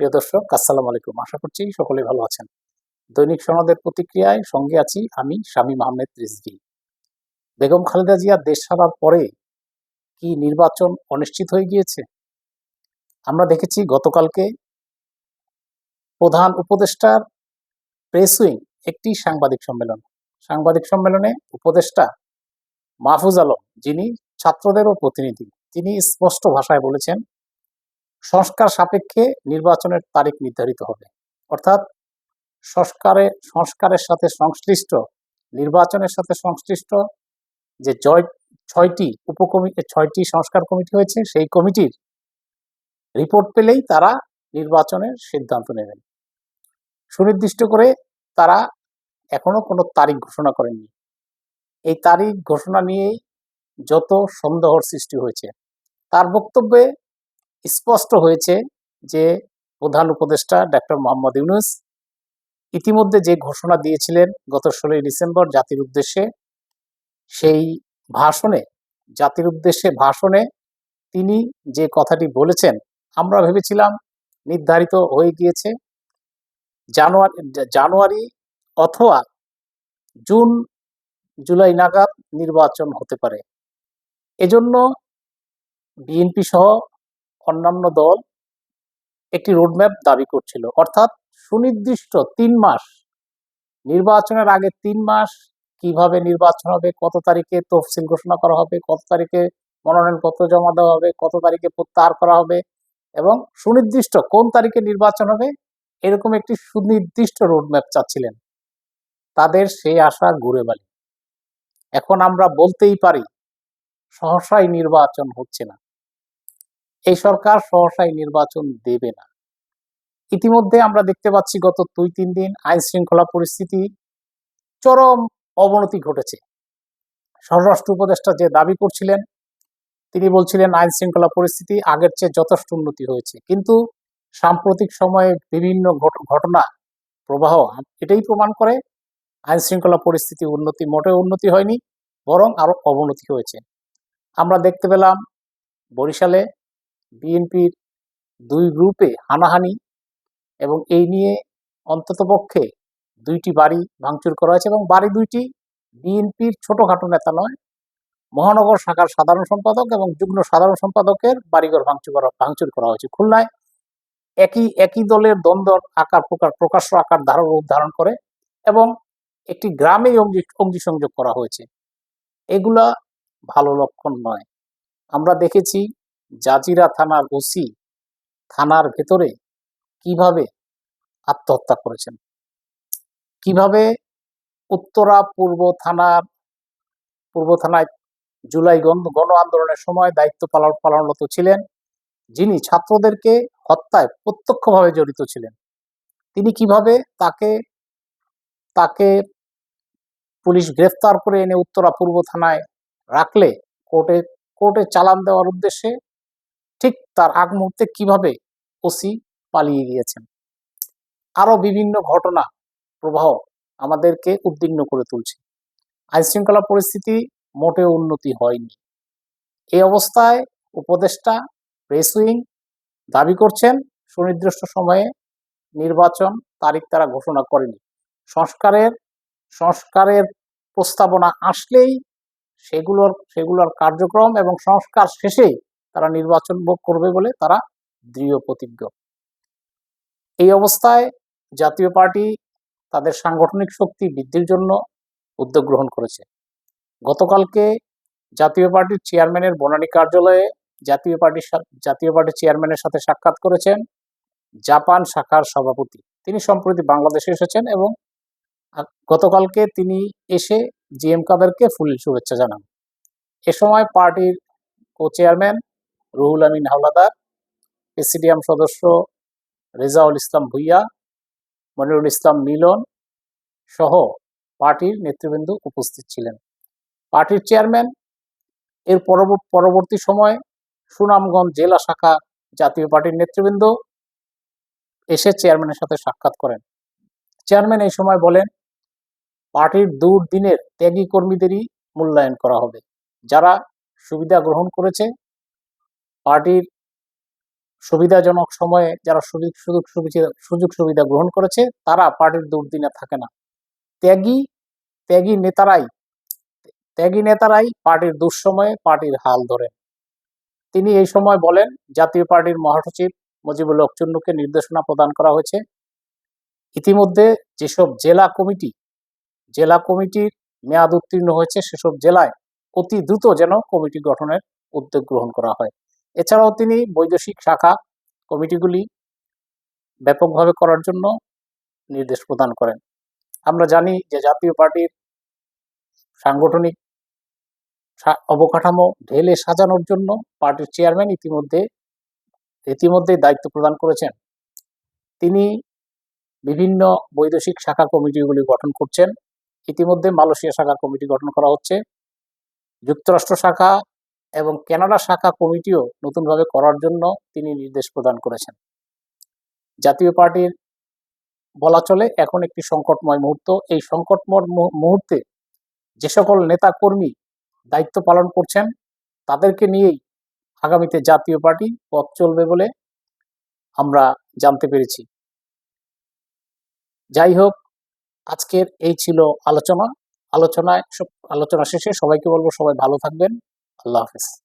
প্রিয় দর্শক, আসসালামু আলাইকুম। আশা করছি সকলে ভালো আছেন। দৈনিক সনদের প্রতিক্রিয়ায় সঙ্গে আছি আমি শামীম আহমেদ রিজভি। বেগম খালেদা জিয়া দেশ ছাড়ার পরে কি নির্বাচন অনিশ্চিত হয়ে গিয়েছে? আমরা দেখেছি গতকালকে প্রধান উপদেষ্টার প্রেস উইং, একটি সাংবাদিক সম্মেলন। সাংবাদিক সম্মেলনে উপদেষ্টা মাহফুজ আলম, যিনি ছাত্রদেরও প্রতিনিধি, তিনি স্পষ্ট ভাষায় বলেছেন সংস্কার সাপেক্ষে নির্বাচনের তারিখ নির্ধারিত হবে। অর্থাৎ সংস্কারে, সংস্কারের সাথে সংশ্লিষ্ট, নির্বাচনের সাথে সংশ্লিষ্ট যে জয়, ছয়টি উপকমিটি ছয়টি সংস্কার কমিটি হয়েছে, সেই কমিটির রিপোর্ট পেলেই তারা নির্বাচনের সিদ্ধান্ত নেবেন। সুনির্দিষ্ট করে তারা এখনও কোনো তারিখ ঘোষণা করেননি। এই তারিখ ঘোষণা নিয়েই যত সন্দেহর সৃষ্টি হয়েছে, তার বক্তব্যে স্পষ্ট হয়েছে যে প্রধান উপদেষ্টা ডক্টর মোহাম্মদ ইউনুস ইতিমধ্যে যে ঘোষণা দিয়েছিলেন গত ষোলোই ডিসেম্বর জাতির উদ্দেশ্যে, সেই ভাষণে, জাতির উদ্দেশ্যে ভাষণে তিনি যে কথাটি বলেছেন, আমরা ভেবেছিলাম নির্ধারিত হয়ে গিয়েছে। জানুয়ারি জানুয়ারি অথবা জুন, জুলাই নাগাদ নির্বাচন হতে পারে। এজন্য বিএনপি সহ অন্যান্য দল একটি রোডম্যাপ দাবি করছিল। অর্থাৎ সুনির্দিষ্ট তিন মাস, নির্বাচনের আগে তিন মাস কীভাবে নির্বাচন হবে, কত তারিখে তফসিল ঘোষণা করা হবে, কত তারিখে মনোনয়নপত্র জমা দেওয়া হবে, কত তারিখে প্রত্যাহার করা হবে এবং সুনির্দিষ্ট কোন তারিখে নির্বাচন হবে এরকম একটি সুনির্দিষ্ট রোডম্যাপ চাচ্ছিলেন। তাদের সেই আশা ঘুরে বালি। এখন আমরা বলতেই পারি, সহসাই নির্বাচন হচ্ছে না। এই সরকার সহসাই নির্বাচন দেবে না। ইতিমধ্যে আমরা দেখতে পাচ্ছি গত দুই তিন দিন আইন শৃঙ্খলা পরিস্থিতি চরম অবনতি ঘটেছে। স্বরাষ্ট্র উপদেষ্টা যে দাবি করছিলেন, তিনি বলছিলেন আইন শৃঙ্খলা পরিস্থিতি আগের চেয়ে যথেষ্ট উন্নতি হয়েছে। কিন্তু সাম্প্রতিক সময়ে বিভিন্ন ঘট- ঘটনা, প্রবাহ, এটাই প্রমাণ করে আইন শৃঙ্খলা পরিস্থিতি উন্নতি মোটেও উন্নতি হয়নি, বরং আরও অবনতি হয়েছে। আমরা দেখতে পেলাম বরিশালে বিএনপির দুই গ্রুপে হানাহানি এবং এই নিয়ে অন্ততপক্ষে দুইটি বাড়ি ভাঙচুর করা হয়েছে এবং বাড়ি দুইটি বিএনপির ছোটখাটো নেতা নয়, মহানগর শাখার সাধারণ সম্পাদক এবং যুগ্ম সাধারণ সম্পাদকের বাড়িঘর ভাঙচুর করা ভাঙচুর করা হয়েছে। খুলনায় একই একই দলের দ্বন্দ্ব আকার প্রকার, প্রকাশ্য আকার ধারণ রূপ ধারণ করে এবং একটি গ্রামে অগ্নি সংযোগ করা হয়েছে। এগুলা ভালো লক্ষণ নয়। আমরা দেখেছি জাজিরা থানার ওসি থানার ভেতরে কীভাবে আত্মহত্যা করেছেন? কীভাবে উত্তরা পূর্ব থানার, পূর্ব থানায় জুলাই গণ আন্দোলনের সময় দায়িত্ব পালন, পালনরত ছিলেন? যিনি ছাত্রদেরকে হত্যায় প্রত্যক্ষভাবে জড়িত ছিলেন। তিনি কীভাবে তাকে তাকে পুলিশ গ্রেফতার করে এনে উত্তরা পূর্ব থানায় রাখলে? কোর্টে কোর্টে চালান দেওয়ার উদ্দেশ্যে ঠিক তার আগ মুহূর্তে কীভাবে ওসি পালিয়ে গিয়েছেন। আরও বিভিন্ন ঘটনা, প্রবাহ আমাদেরকে উদ্বিগ্ন করে তুলছে। আইনশৃঙ্খলা পরিস্থিতি মোটেও উন্নতি হয়নি। এই অবস্থায় উপদেষ্টা প্রেস উইং দাবি করছেন, সুনির্দিষ্ট সময়ে নির্বাচন তারিখ তারা ঘোষণা করেনি। সংস্কারের সংস্কারের প্রস্তাবনা আসলেই সেগুলোর সেগুলোর কার্যক্রম এবং সংস্কার শেষেই তারা নির্বাচন ভোগ করবে বলে তারা দৃঢ় প্রতিজ্ঞ। এই অবস্থায় জাতীয় পার্টি তাদের সাংগঠনিক শক্তি বৃদ্ধির জন্য উদ্যোগ গ্রহণ করেছে। গতকালকে জাতীয় পার্টির চেয়ারম্যানের বনানী কার্যালয়ে জাতীয় পার্টির জাতীয় পার্টির চেয়ারম্যানের সাথে সাক্ষাৎ করেছেন জাপান শাখার সভাপতি। তিনি সম্প্রতি বাংলাদেশে এসেছেন এবং গতকালকে তিনি এসে জিএম কাদেরকে ফুল শুভেচ্ছা জানান। এ সময় পার্টির co chairman Ruhul Amin Howlader, presidium সদস্য রেজাউল ইসলাম ভুইয়া, মনিরুল ইসলাম মিলন সহ পার্টির নেতৃবৃন্দ উপস্থিত ছিলেন। পার্টির চেয়ারম্যান, এর পরব- পরবর্তী সময়ে সুনামগঞ্জ জেলা শাখা জাতীয় পার্টির নেতৃবৃন্দ এসে চেয়ারম্যানের সাথে সাক্ষাৎ করেন। চেয়ারম্যান এই সময় বলেন, পার্টির দূর দিনের ত্যাগী কর্মীদেরই মূল্যায়ন করা হবে। যারা সুবিধা গ্রহণ করেছে পার্টির সুবিধাজনক সময়ে যারা সুযোগ সুযোগ সুবিধা সুযোগ সুবিধা গ্রহণ করেছে, তারা পার্টির দুর্দিনে থাকে না। ত্যাগী ত্যাগী নেতারাই ত্যাগী নেতারাই পার্টির দুঃসময়ে পার্টির হাল ধরেন তিনি এই সময় বলেন, জাতীয় পার্টির মহাসচিব মুজিবুল হক চুন্নুকে নির্দেশনা প্রদান করা হয়েছে। ইতিমধ্যে যেসব জেলা কমিটি, জেলা কমিটির মেয়াদ উত্তীর্ণ হয়েছে, সেসব জেলায় অতি দ্রুত যেন কমিটি গঠনের উদ্যোগ গ্রহণ করা হয়। এছাড়াও তিনি বৈদেশিক শাখা কমিটিগুলি ব্যাপকভাবে করার জন্য নির্দেশ প্রদান করেন। আমরা জানি যে জাতীয় পার্টির সাংগঠনিক অবকাঠামো ঢেলে সাজানোর জন্য পার্টির চেয়ারম্যান ইতিমধ্যে ইতিমধ্যে দায়িত্ব প্রদান করেছেন। তিনি বিভিন্ন বৈদেশিক শাখা কমিটিগুলি গঠন করছেন। ইতিমধ্যে মালয়েশিয়া শাখা কমিটি গঠন করা হচ্ছে। যুক্তরাষ্ট্র শাখা এবং কানাডা শাখা কমিটিও নতুনভাবে করার জন্য তিনি নির্দেশ প্রদান করেছেন। জাতীয় পার্টির বলা চলে, এখন একটি সংকটময় মুহূর্ত। এই সংকটময় মুহূর্তে যে সকল নেতা কর্মী দায়িত্ব পালন করছেন, তাদেরকে নিয়েই আগামীতে জাতীয় পার্টি পথ চলবে বলে আমরা জানতে পেরেছি। যাই হোক, আজকের এই ছিল আলোচনা। আলোচনায় আলোচনা শেষে সবাইকে বলব সবাই ভালো থাকবেন। আল্লাহ হাফেজ